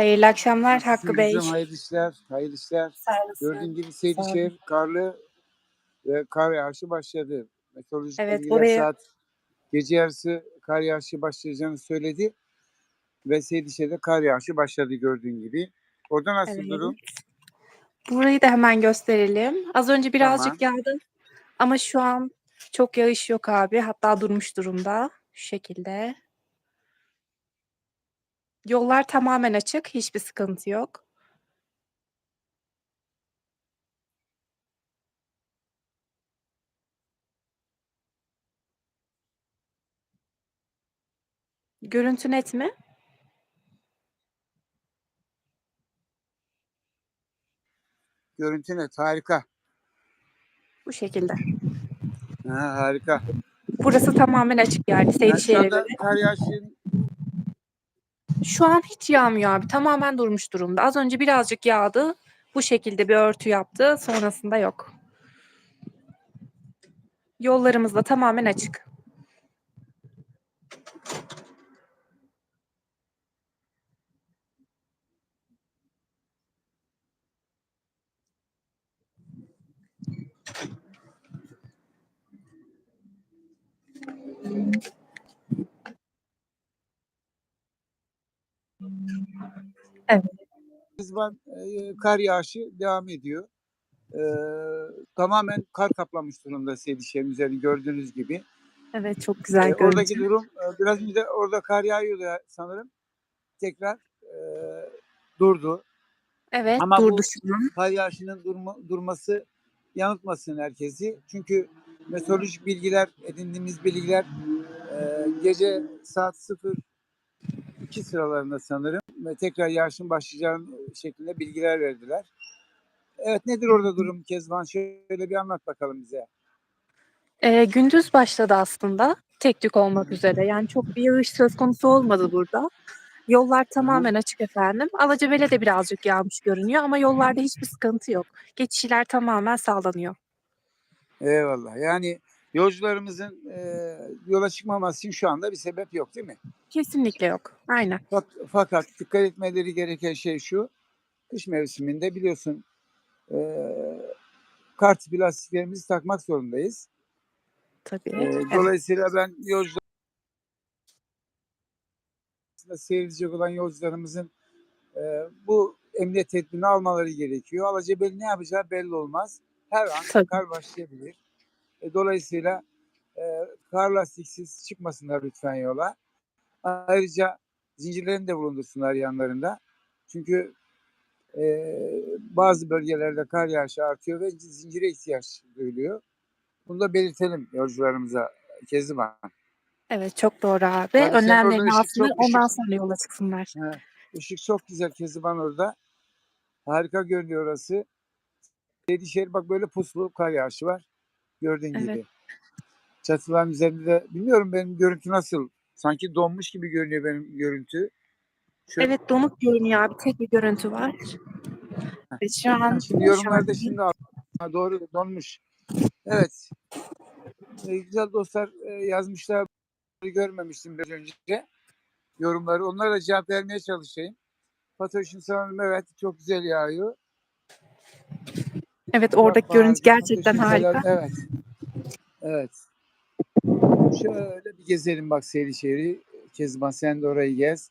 Hayırlı akşamlar Hakkı Bey. Hayırlı işler, hayırlı işler. Gördüğün gibi Seydişehir karlı ve kar yağışı başladı. Meteorolojik Evet, buraya- saat gece yarısı kar yağışı başlayacağını söyledi. Ve Seydişehir'de kar yağışı başladı gördüğün gibi. Orada nasıl Evet. durum? Burayı da hemen gösterelim. Az önce birazcık Tamam. yağdı ama şu an çok yağış yok abi. Hatta durmuş durumda. Şu şekilde. Yollar tamamen açık. Hiçbir sıkıntı yok. Görüntü net mi? Görüntü net, harika. Bu şekilde. Ha, harika. Burası tamamen açık yani Yani şu anda kar yağışı Şu an hiç yağmıyor abi. Tamamen durmuş durumda. Az önce birazcık yağdı. Bu şekilde bir örtü yaptı. Sonrasında yok. Yollarımız da tamamen açık. Var, e, kar yağışı devam ediyor. E, tamamen kar kaplamış durumda Seydişehir'in üzerini gördüğünüz gibi. Evet çok güzel E, görünüyor. oradaki durum e, biraz önce orada kar yağıyordu ya sanırım. Tekrar e, durdu. Evet Ama durdu an. Kar yağışının durma, durması yanıltmasın herkesi. Çünkü meteorolojik bilgiler, edindiğimiz bilgiler e, gece saat 0 2 sıralarında sanırım ve tekrar yağışın başlayacağı şeklinde bilgiler verdiler. Evet nedir orada durum Kezban? Şöyle bir anlat bakalım bize. Ee, gündüz başladı aslında. Tek tük olmak üzere. Yani çok bir yağış söz konusu olmadı burada. Yollar tamamen açık efendim. Alacabele de birazcık yağmış görünüyor ama yollarda hiçbir sıkıntı yok. Geçişler tamamen sağlanıyor. Eyvallah. Yani yolcularımızın e, yola çıkmaması için şu anda bir sebep yok değil mi? Kesinlikle yok. Aynen. Fak- Fakat dikkat etmeleri gereken şey şu. Kış mevsiminde biliyorsun e, kart lastiklerimizi takmak zorundayız. Tabii. E, Evet. dolayısıyla ben yolcular seyredecek olan yolcularımızın e, bu emniyet tedbirini almaları gerekiyor. Alacabeli ne yapacağı belli olmaz. Her an Tabii. kar başlayabilir. E, dolayısıyla e, kar lastiksiz çıkmasınlar lütfen yola. Ayrıca zincirlerini de bulundursunlar yanlarında. Çünkü e, bazı bölgelerde kar yağışı artıyor ve zincire ihtiyaç duyuluyor. Bunu da belirtelim yolcularımıza Kezban. Evet çok doğru abi. Yani Önlemlerini alsınlar ondan sonra yola çıksınlar. Ha, ışık çok güzel Kezban orada. Harika görünüyor orası. Seydişehir bak böyle puslu kar yağışı var. Gördüğün Evet. gibi. Çatıların üzerinde de bilmiyorum benim görüntü nasıl. Sanki donmuş gibi görünüyor benim görüntü. Şöyle, Evet donuk görünüyor abi. Tek bir görüntü var. Ve şu an Şimdi yorumlarda şimdi Ha, doğru donmuş. Evet. Ee, güzel dostlar e, yazmışlar. Görmemiştim biraz önce yorumları. Onlara da cevap vermeye çalışayım. Fatoş'un sanırım evet çok güzel yağıyor. Evet oradaki Bak, görüntü gerçekten harika. Evet. Evet. Şöyle bir gezelim bak Seydişehir'i. Kezban sen de orayı gez.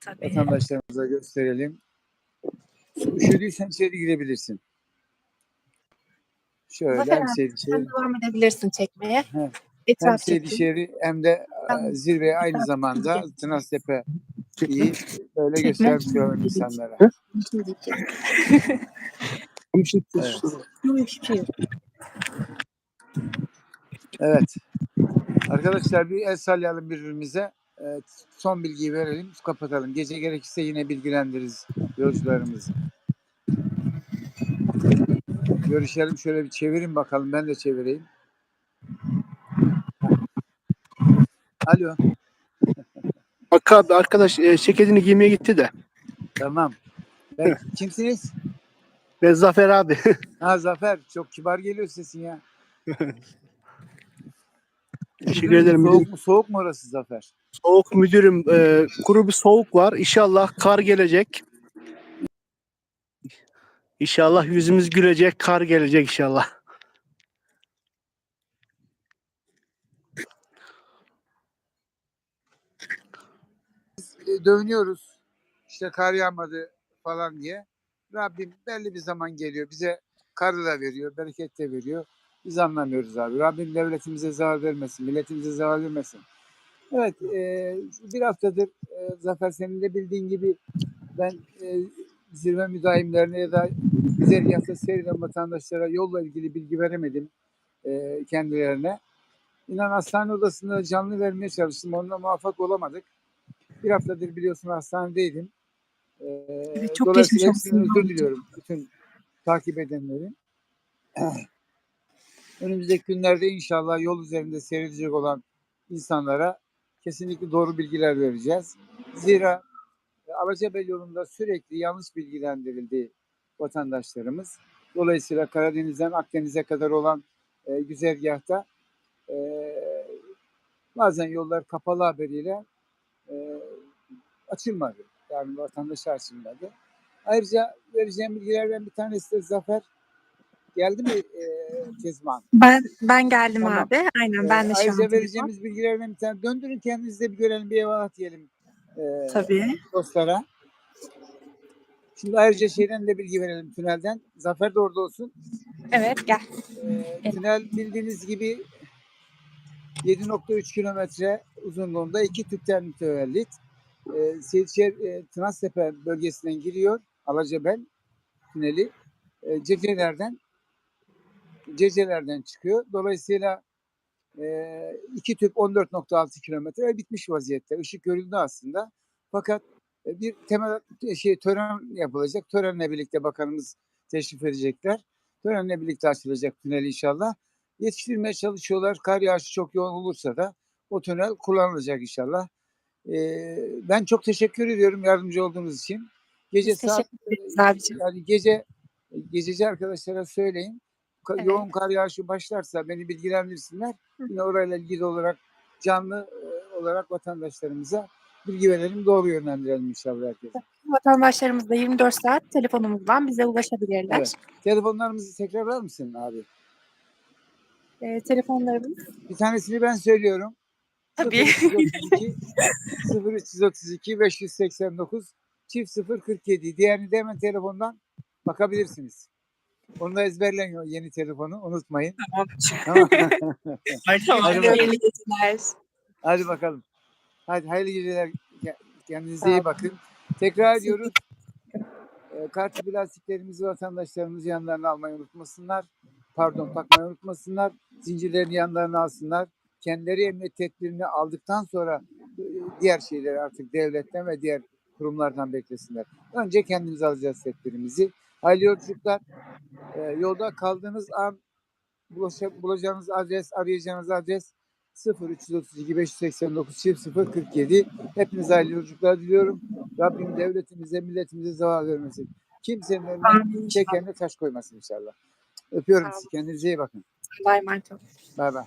Tabii. Vatandaşlarımıza gösterelim. Üşüdüysen içeri girebilirsin. Şöyle Zafer hem abi, Seydişehir, Sen devam edebilirsin çekmeye. He. hem Etraf çekim. Seydişehir'i hem de Tamam. e, zirveye aynı zamanda. Tınaztepe iyi böyle olalım insanlara. Evet. Evet. Arkadaşlar bir el sallayalım birbirimize. Evet, son bilgiyi verelim, kapatalım. Gece gerekirse yine bilgilendiririz yolcularımızı. Görüşelim. Şöyle bir çevirin bakalım. Ben de çevireyim. Alo. Hakkı abi arkadaş e, ceketini giymeye gitti de. Tamam. Ben, kimsiniz? Ben Zafer abi. Ha Zafer. Çok kibar geliyor sesin ya. Teşekkür ederim. Soğuk mu, soğuk mu orası Zafer? Soğuk müdürüm. E, kuru bir soğuk var. İnşallah kar gelecek. İnşallah yüzümüz gülecek, kar gelecek inşallah. e, dövünüyoruz. İşte kar yağmadı falan diye. Rabbim belli bir zaman geliyor. Bize karı da veriyor, bereket de veriyor. Biz anlamıyoruz abi. Rabbim devletimize zarar vermesin, milletimize zarar vermesin. Evet, e, bir haftadır e, Zafer senin de bildiğin gibi ben e, zirve müdahimlerine ya da güzergahta seyreden vatandaşlara yolla ilgili bilgi veremedim e, kendilerine. İnan hastane odasında canlı vermeye çalıştım. Onunla muvaffak olamadık. Bir haftadır biliyorsun hastanedeydim. Ee, Evet, çok dolayısıyla olsun. özür diliyorum bütün takip edenlerin. Önümüzdeki günlerde inşallah yol üzerinde seyredecek olan insanlara kesinlikle doğru bilgiler vereceğiz. Zira e, Alacabel yolunda sürekli yanlış bilgilendirildi vatandaşlarımız. Dolayısıyla Karadeniz'den Akdeniz'e kadar olan e, güzergahta e, bazen yollar kapalı haberiyle e, açılmadı. Yani vatandaşa açılmadı. Ayrıca vereceğim bilgilerden bir tanesi de Zafer. Geldi mi e, Kezban? Ben ben geldim Tamam. abi. Aynen E, ben de şu an. ayrıca vereceğimiz bilgilerden bir tane. Döndürün kendinizi de bir görelim, bir eyvallah diyelim e, Tabii. dostlara. Şimdi ayrıca şeyden de bilgi verelim tünelden. Zafer de orada olsun. Evet gel. E, tünel bildiğiniz gibi 7.3 kilometre uzunluğunda iki tüpten mütevellit. E, Seyitşehir e, Tınaztepe bölgesinden giriyor. Alacabel tüneli. E, Cecelerden Cecelerden çıkıyor. Dolayısıyla e, iki tüp 14.6 kilometre bitmiş vaziyette. Işık görüldü aslında. Fakat e, bir temel şey tören yapılacak. Törenle birlikte bakanımız teşrif edecekler. Törenle birlikte açılacak tünel inşallah. Yetiştirmeye çalışıyorlar. Kar yağışı çok yoğun olursa da o tünel kullanılacak inşallah. Ee, ben çok teşekkür ediyorum yardımcı olduğunuz için. Gece Biz saat yani gece gececi arkadaşlara söyleyin. Ka- Evet. Yoğun kar yağışı başlarsa beni bilgilendirsinler. Hı. Yine orayla ilgili olarak canlı e, olarak vatandaşlarımıza bilgi verelim, doğru yönlendirelim inşallah herkese. Vatandaşlarımız da 24 saat telefonumuzdan bize ulaşabilirler. Evet. Telefonlarımızı tekrarlar mısın abi? Ee, telefonlarımız Bir tanesini ben söylüyorum. tabii 0332 0332 589 çift 047. Diğerini de hemen telefondan bakabilirsiniz. Onu da ezberleyin o yeni telefonu unutmayın. Tamam. tamam. Hadi Hayırlı bakalım. geceler. Hadi bakalım. Hadi hayırlı geceler. Kendinize Sağ iyi olun. bakın. Tekrar ediyoruz. E, kartı plastiklerimizi vatandaşlarımız yanlarına almayı unutmasınlar. Pardon takmayı unutmasınlar. Zincirlerini yanlarına alsınlar. Kendileri emniyet tedbirini aldıktan sonra e, diğer şeyleri artık devletten ve diğer kurumlardan beklesinler. Önce kendimiz alacağız tedbirimizi. Hayırlı yolculuklar. E, yolda kaldığınız an bulacağınız adres, arayacağınız adres 0332 589 047. Hepinize hayırlı yolculuklar diliyorum. Rabbim devletimize, milletimize zarar vermesin. Kimsenin önüne tekerine taş koymasın inşallah. Öpüyorum sizi. Kendinize iyi bakın. Emanet olun. Bay bay.